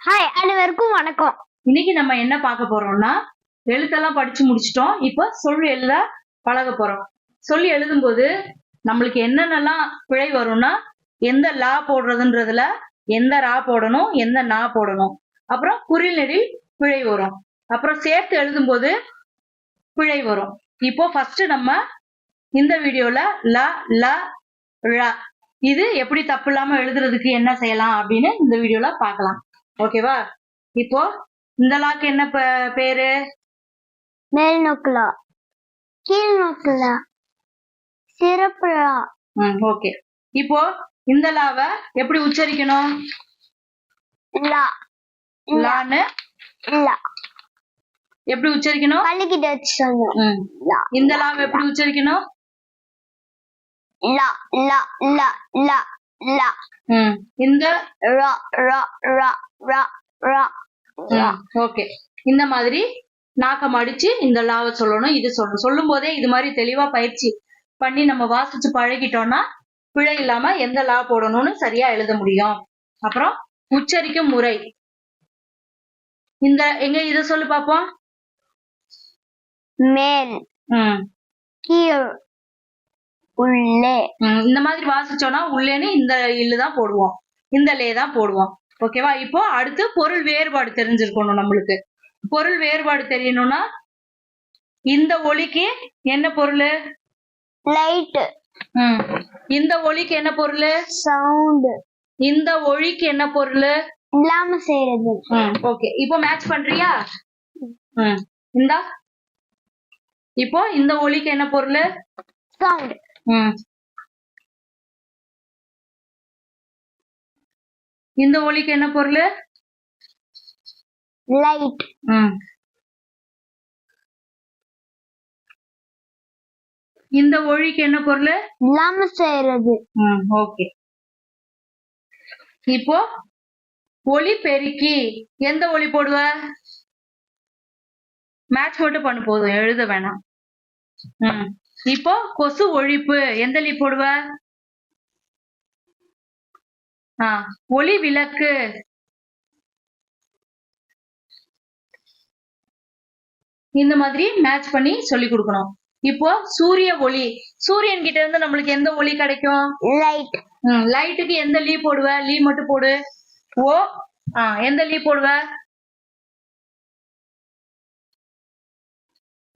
Hi அனைவருக்கும் வணக்கம். இன்னைக்கு நம்ம என்ன பார்க்க போறோம்னா எழுத்தெல்லாம் படிச்சு முடிச்சிட்டோம். இப்போ சொல்லி எழுத பழக போறோம். சொல்லி எழுதும்போது நம்மளுக்கு என்னென்னலாம் பிழை வரும்னா எந்த லா போடுறதுன்றதுல எந்த ரா போடணும் எந்த நா போடணும். அப்புறம் குறிநெடில் பிழை வரும். அப்புறம் சேர்த்து எழுதும்போது பிழை வரும். இப்போ ஃபர்ஸ்ட் நம்ம இந்த வீடியோல ல ல ழ. இது எப்படி தப்பு இல்லாம எழுதுறதுக்கு என்ன செய்யலாம் அப்படின்னு இந்த வீடியோல பார்க்கலாம். ஓகேவா? இப்போ இந்த லாக்கு என்ன பேரு? மேல் நோக்குலா. கீழ் நோக்குலா. சிறப்புலா ம் ஓகே. இப்போ இந்த லாவை எப்படி உச்சரிக்கணும்? லா. லான்னு? லா. எப்படி உச்சரிக்கணும்? பள்ளிக்கிட்ட வச்சு சொல்லணும் இந்த லாவை எப்படி உச்சரிக்கணும்? லா. லா. லா. லா. லா இந்த? ரா ரா ரா ரா ரா. ஓகே. இந்த மாதிரி நாக்கம் அடிச்சு இந்த லாவை சொல்லணும். இது சொல்லணும் சொல்லும் போதே இது மாதிரி தெளிவா பயிற்சி பண்ணி நம்ம வாசிச்சு பழகிட்டோம்னா பிழை இல்லாம எந்த லா போடணும்னு சரியா எழுத முடியும். அப்புறம் உச்சரிக்கும் முறை. இந்த எங்க இத சொல்லு பாப்போம். மேல். கீழ். உள்ளே. இந்த மாதிரி வாசிச்சோம்னா உள்ளேன்னு இந்த இல்லு தான் போடுவோம். இந்த லே தான் போடுவோம். ஓகேவா இப்போ அடுத்து பொருள் வேறுபாடு தெரிஞ்சிருக்கணும் நம்மளுக்கு. பொருள் வேறுபாடு தெரியணும்னா இந்த ஒலிக்கு என்ன பொருள்? லைட். இந்த ஒலிக்கு என்ன பொருள்? சவுண்ட் இந்த ஒலிக்கு என்ன பொருள்? இல்லாம செய்யறது ஓகே இப்போ மேட்ச் பண்றியா? இந்தா. இப்போ இந்த ஒலிக்கு என்ன பொருள்? சவுண்ட் இந்த ஒலிக்கு என்ன பொருள்? லைட். இந்த ஒழிக்கு என்ன பொருள்? இல்லாம செய்யறது ஓகே. இப்போ ஒளி பெருக்கி எந்த ஒளி போடுவ? மேட்ச் மட்டும் பண்ணு போதும். எழுத வேணாம். ம். இப்போ கொசு ஒழிப்பு. எந்த லீ போடுவ? ஆ ஒளி விளக்கு. இந்த மாதிரி மேட்ச் பண்ணி சொல்லி கொடுக்கணும். இப்போ சூரிய ஒளி. சூரியன் கிட்ட இருந்து நம்மளுக்கு எந்த ஒளி கிடைக்கும்? லைட் ம் லைட்டுக்கு எந்த லீ போடுவ? லீ மட்டும் போடு. ஓ ஆ எந்த லீ போடுவ?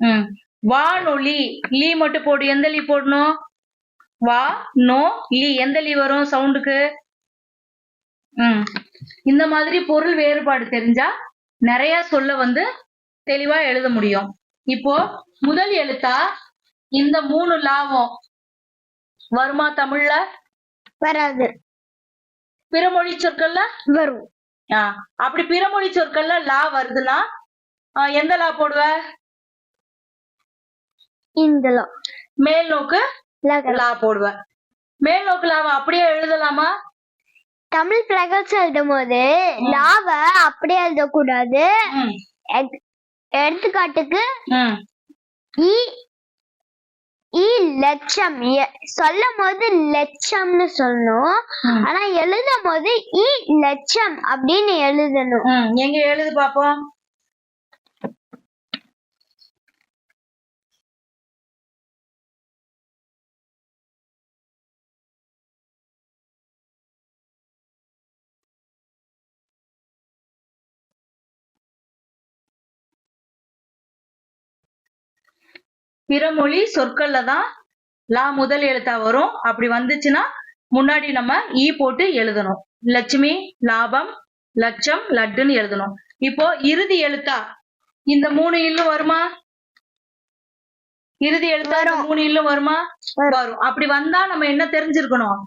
ம். வானொலி லீ. மட்டும் போடு. எந்த லீ போடணும்? வா நோ லீ. எந்த லீ வரும் சவுண்டுக்கு? ம். இந்த மாதிரி பொருள் வேறுபாடு தெரிஞ்சா நிறைய சொல்ல வந்து தெளிவா எழுத முடியும். இப்போ முதல் எழுத்தா இந்த மூணு லாபம் வருமா தமிழ்ல? வராது. பிறமொழி சொற்கள்ல? வரும். ஆ, அப்படி பிறமொழி சொற்கள்ல லா வருதுன்னா எந்த லா போடுவ? இந்த மேல் நோக்கு. லா போடுவ மேல் நோக்கு லாவை அப்படியே எழுதலாமா? தமிழ் பிளகல்ஸ் எழுதும் போது லாவ அப்படியே எழுதக்கூடாது. ம், எக்- எடுத்துக்காட்டுக்கு இ இ லட்சம். சொல்லும் போது லட்சம்னு சொல்லணும். ஆனா எழுதும் போது இ லட்சம் அப்படின்னு எழுதணும். எங்க எழுது பாப்போம்? பிறமொழி சொற்கள்ல தான் லா முதல் எழுத்தா வரும். அப்படி வந்துச்சுன்னா முன்னாடி நம்ம ஈ போட்டு எழுதணும். லட்சுமி லாபம் லட்சம் லட்டுன்னு எழுதணும். இப்போ இறுதி எழுத்தா இந்த மூணு இல்லும் வருமா? இறுதி எழுத்தா இந்த மூணு இல்லும் வருமா? வரும். அப்படி வந்தா நம்ம என்ன தெரிஞ்சிருக்கணும்?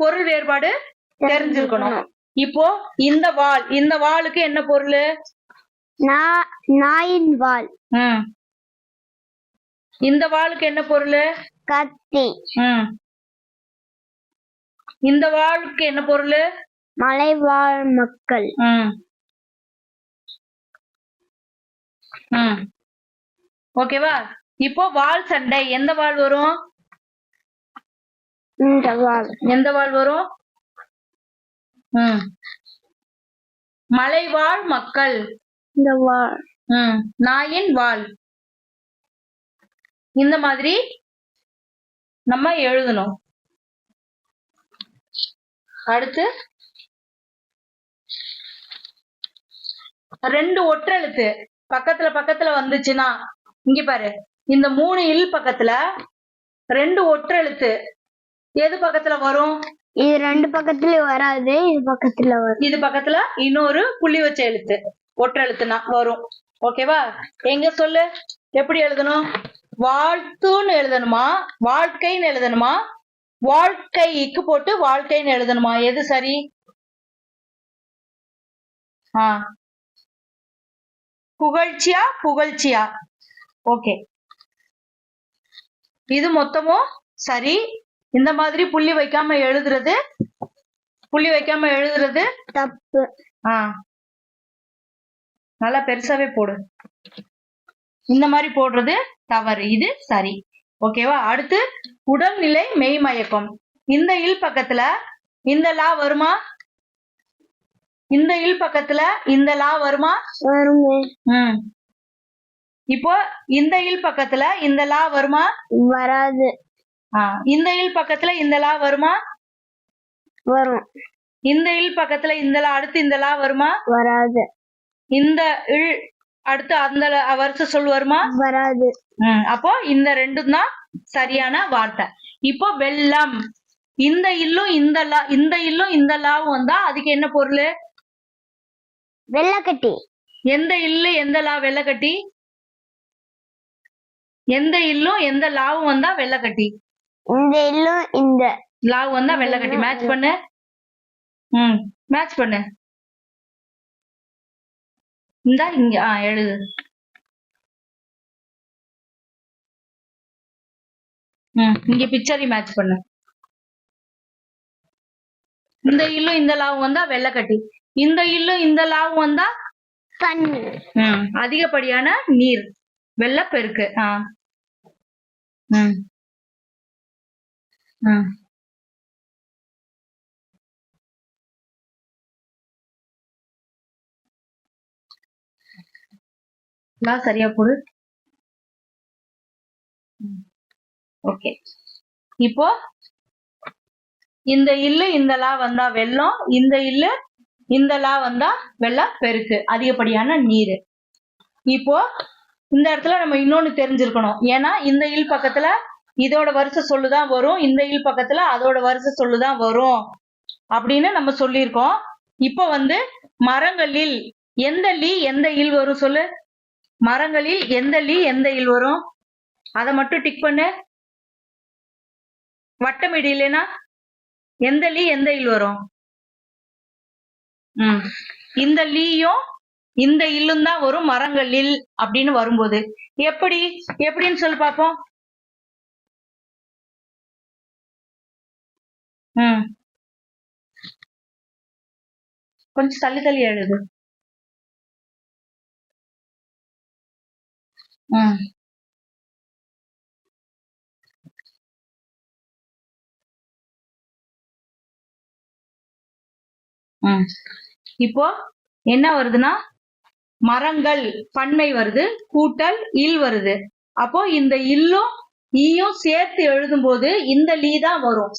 பொருள் வேறுபாடு தெரிஞ்சிருக்கணும். இப்போ இந்த வாள் இந்த வாளுக்கு என்ன பொருள்? நாயின் வால். இந்த வாளுக்கு என்ன பொருள்? கத்தி. ம் இந்த வாளுக்கு என்ன பொருள்? மலைவாழ் மக்கள். ம் ம் ஓகேவா? இப்போ வாள் சண்டை. எந்த வாள் வரும்? இந்த வால் எந்த வாள் வரும்? ம் மலைவாழ் மக்கள். இந்த ம். நாயின் வால் இந்த மாதிரி நம்ம எழுதணும். அடுத்து ரெண்டு ஒற்றெழுத்து பக்கத்துல பக்கத்துல வந்துச்சுன்னா இங்க பாரு. இந்த மூணு இல் பக்கத்துல ரெண்டு ஒற்றெழுத்து எது பக்கத்துல வரும்? இது ரெண்டு பக்கத்துல வராது இது பக்கத்துல வரும். இது பக்கத்துல இன்னொரு புள்ளி வச்ச எழுத்து. ஒற்றெழுத்துனா வரும். ஓகேவா? எங்க சொல்லு? எப்படி எழுதணும்? வாழ்த்துன்னு எழுதணுமா? வாழ்க்கைன்னு எழுதணுமா? வாழ்க்கை இக்கு போட்டு வாழ்க்கைன்னு எழுதணுமா? எது சரி? ஆ. புகழ்ச்சியா? புகழ்ச்சியா? ஓகே. இது மொத்தமும் சரி. இந்த மாதிரி புள்ளி வைக்காம எழுதுறது? புள்ளி வைக்காம எழுதுறது? தப்பு. ஆ. நல்லா பெருசாவே போடு. இந்த மாதிரி போடுறது தவறு. இது சரி. ஓகேவா அடுத்து உடல்நிலை மெய்மயக்கம். இந்த இல் பக்கத்துல இந்த லா வருமா? இந்த இல் பக்கத்துல இந்த லா வருமா? வருங்க. ம். இப்போ இந்த இல் பக்கத்துல இந்த லா வருமா? வராது. இந்த இல் பக்கத்துல இந்த லா வருமா? வரும். இந்த இல் பக்கத்துல இந்த லா அடுத்து இந்த லா வருமா? வராது. இந்த இல் அடுத்து அந்த ல- வருஷ சொல் வருமா வராது. அப்போ இந்த ரெண்டும் தான் சரியான வார்த்தை. இப்போ வெள்ளம். இந்த இல்லும் இந்த லா இந்த இல்லும் இந்த லாவும் வந்தா அதுக்கு என்ன பொருள்? வெள்ளக்கட்டி. எந்த இல்லு எந்த லா வெள்ளக்கட்டி? எந்த இல்லும் எந்த லாவும் வந்தா வெள்ளக்கட்டி. இந்த இல்லும் இந்த. லாவு வந்தா வெள்ளக்கட்டி. மேட்ச் பண்ணு. ம் மேட்ச் பண்ணு. இந்தா இங்க ஆ எழுது. ம் இங்க பிக்சரி மேட்ச் பண்ணு. இந்த இல்லும் இந்த லாவும் வந்தா வெள்ளக்கட்டி இந்த இல்லும் இந்த லாவும் வந்தா தண்ணி. ம் அதிகப்படியான நீர். வெள்ளப்பெருக்கு ஆ. ம். ம். லா சரியா போடு ஓகே இப்போ இந்த இல்லு இந்த லா வந்தா வெள்ளம் இந்த இல்லு இந்த லா வந்தா வெள்ள பெருக்கு. அதிகப்படியான நீர்? இப்போ இந்த இடத்துல நம்ம இன்னொன்னு தெரிஞ்சிருக்கணும். ஏன்னா இந்த இல் பக்கத்துல இதோட வரிசை சொல்லுதான் வரும் இந்த இல் பக்கத்துல அதோட வரிசை சொல்லுதான் வரும். அப்படின்னு நம்ம சொல்லியிருக்கோம். இப்போ வந்து மரங்களில் எந்த லீ எந்த இல் வரும் சொல்லு? மரங்களில் எந்த லீ எந்த இல் வரும்? அதை மட்டும் டிக் பண்ணு. வட்டமிடு இல்லைன்னா எந்த லீ எந்த இல் வரும்? உம் இந்த லீயும் இந்த இல்லும் தான் வரும் மரங்களில் அப்படின்னு வரும்போது. எப்படி? எப்படின்னு சொல்லி பார்ப்போம் உம் கொஞ்சம் தள்ளி தள்ளி எழுது. இப்போ என்ன வருதுன்னா? மரங்கள் பன்மை வருது கூட்டல் இல் வருது. அப்போ இந்த இல்லும் ஈயும் சேர்த்து எழுதும்போது இந்த லீ தான் வரும்.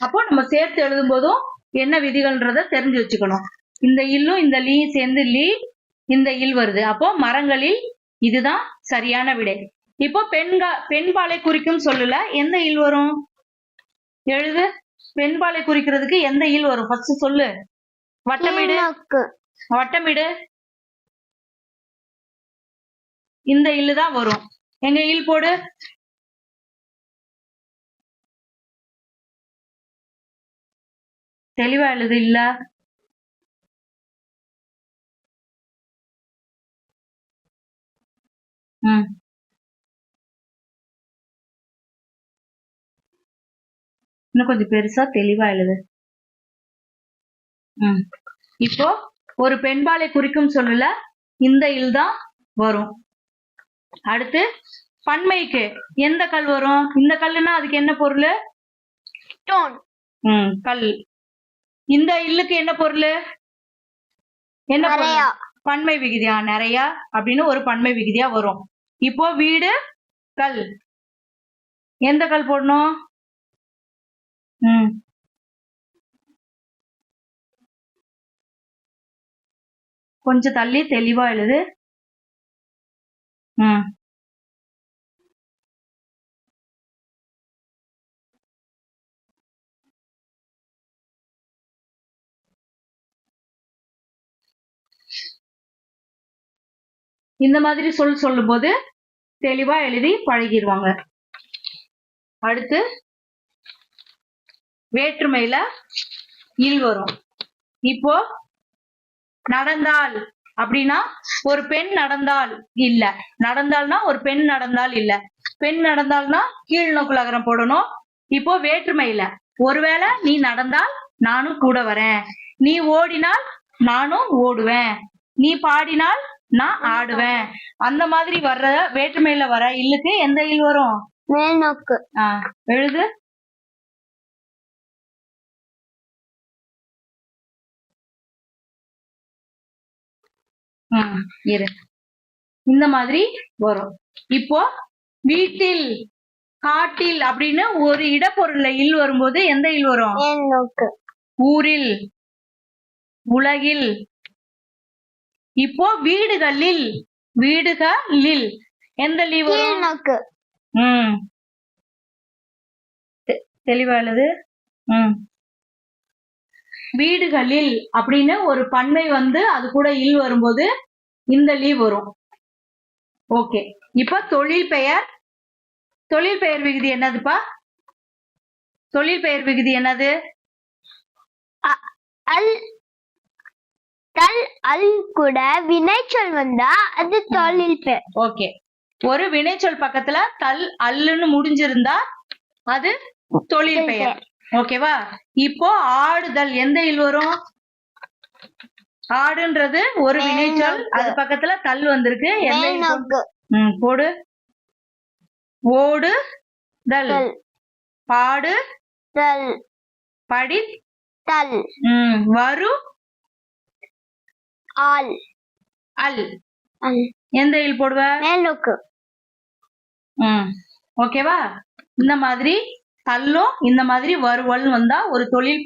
அப்போ நம்ம சேர்த்து எழுதும்போதும் என்ன விதிகள்ன்றத தெரிஞ்சு வச்சுக்கணும். இந்த இல்லும் இந்த லீ சேர்ந்து லீ இந்த இல் வருது. அப்போ மரங்களில் இதுதான் சரியான விடை. இப்போ பெண்கா பெண்பாலை குறிக்கும் சொல்லல எந்த இல் வரும்? எழுது. பெண்பாலை குறிக்கிறதுக்கு எந்த இல் வரும்? ஃபர்ஸ்ட் சொல்லு. வட்டமிடு. வட்டமிடு. இந்த இல்லு தான் வரும். எங்க இல் போடு. தெளிவா எழுது இல்ல. ம். இன்னும் கொஞ்சம் பெருசா தெளிவா எழுது. ம். இப்போ ஒரு பெண்பாலை குறிக்கும் சொல்லல இந்த இல் தான் வரும். அடுத்து பன்மைக்கு எந்த கல் வரும்? இந்த கல்லுனா அதுக்கு என்ன பொருள்? ஸ்டோன் ம் கல். இந்த இல்லுக்கு என்ன பொருள்? என்ன. பொருள்? பன்மை விகுதியா? நிறைய அப்படின்னு ஒரு பன்மை விகுதியா வரும். இப்போ வீடு கல் எந்த கல் போடணும்? ம். கொஞ்சம் தள்ளி தெளிவா எழுது. ம். இந்த மாதிரி சொல் சொல்லும்போது தெளிவா எழுதி பழகிடுவாங்க அடுத்து வேற்றுமையில இல் வரும். இப்போ நடந்தால் அப்படின்னா ஒரு பெண் நடந்தால் இல்ல. நடந்தால்னா ஒரு பெண் நடந்தால் இல்ல. பெண் நடந்தால்னா கீழ் நோக்கு லகரம் போடணும். இப்போ வேற்றுமையில ஒருவேளை நீ நடந்தால் நானும் கூட வரேன். நீ ஓடினால் நானும் ஓடுவேன். நீ பாடினால் நான் ஆடுவேன். அந்த மாதிரி வர்ற வேற்றுமையில வர இல்லுக்கு எந்த இல் வரும்? மேல் நோக்கு ஆ, எழுது. இரு. இந்த மாதிரி வரும். இப்போ வீட்டில் காட்டில் அப்படின்னு ஒரு இடப்பொருள்ல இல் வரும்போது எந்த இல் வரும்? ஊரில் உலகில் இப்போ வீடுகளில் வீடுகளில் எந்த லீ கீழ் வரும்? நோக்கு ம். தெ- தெளிவா எழுது. ம். வீடுகளில் அப்படின்னு ஒரு பன்மை வந்து அது கூட இல் வரும்போது இந்த லீவ் வரும். ஓகே. இப்ப தொழில் பெயர். தொழில் பெயர் விகுதி என்னதுப்பா? தொழில் பெயர் விகுதி என்னது? அல் தல் அல் கூட வினைச்சொல் வந்தா அது தொழில் பேர் ஓகே. ஒரு வினைச்சொல் பக்கத்துல தல் அல்லுன்னு முடிஞ்சிருந்தா அது தொழில் பெயர். ஓகேவா? இப்போ ஆடுதல் எந்த இல் வரும்? ஆடுன்றது ஒரு வினைச்சொல். அது பக்கத்துல தல் வந்திருக்கு. எந்த வரும்? போடு. ஓடு தல். பாடு. தல். படி. தல். ம், வரு. ஆல் அல். அல். எந்த இல் போடுவ? மேல் நோக்கு ம் ஓகேவா இந்த மாதிரி தல்லும் இந்த மாதிரி வருவல் வந்தா ஒரு தொழில்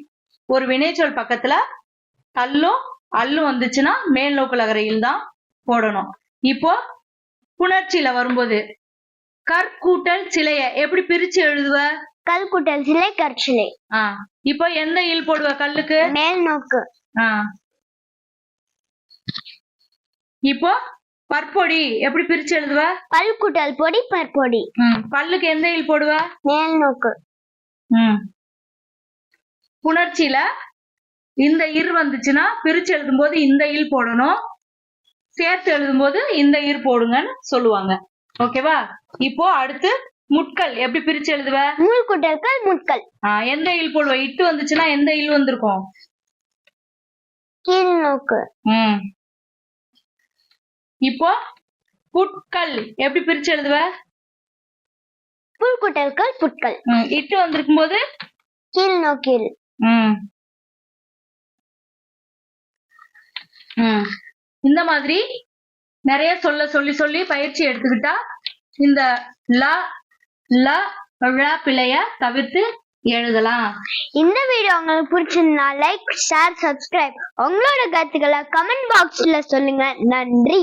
ஒரு வினைச்சொல் பக்கத்துல தல்லும் அல்லும் வந்துச்சுன்னா மேல் நோக்கு லகரையில் தான் போடணும். இப்போ புணர்ச்சியில வரும்போது கற்கூட்டல் சிலைய எப்படி பிரிச்சு எழுதுவ? கல் குட்டல் சிலை கற்சிலை. ஆ. இப்போ எந்த இல் போடுவ கல்லுக்கு? மேல் நோக்கு ஆ. இப்போ பற்பொடி எப்படி பிரிச்சு எழுதுவ? பல் குட்டல் பொடி பற்பொடி. பல்லுக்கு எந்த இல் போடுவ? மேல் நோக்கு. புணர்ச்சியில இந்த இர் வந்துச்சுன்னா பிரிச்சு எழுதும்போது இந்த இல் போடணும். சேர்த்து எழுதும்போது இந்த இர் போடுங்கன்னு சொல்லுவாங்க. ஓகேவா? இப்போ அடுத்து முட்கள் எப்படி பிரிச்சு எழுதுவ? மூல் குட்டல்கள் முட்கள். எந்த இல் போடுவ? இட்டு வந்துச்சுன்னா எந்த இல் வந்திருக்கும்? கீழ் நோக்கு. இப்போ புட்கள் எப்படி பிரிச்சு எழுதுவ? புல் குட்டல்கள் புட்கள் இட்டு வந்திருக்கும் போது? கீழ் நோக்கில். இந்த மாதிரி நிறைய சொல்ல சொல்லி சொல்லி பயிற்சி எடுத்துக்கிட்டா இந்த ல ல பிழைய தவிர்த்து எழுதலாம். இந்த வீடியோ உங்களுக்கு பிடிச்சிருந்தா லைக் ஷேர் சப்ஸ்கிரைப் உங்களோட கருத்துக்களை கமெண்ட் பாக்ஸ்ல சொல்லுங்க. நன்றி.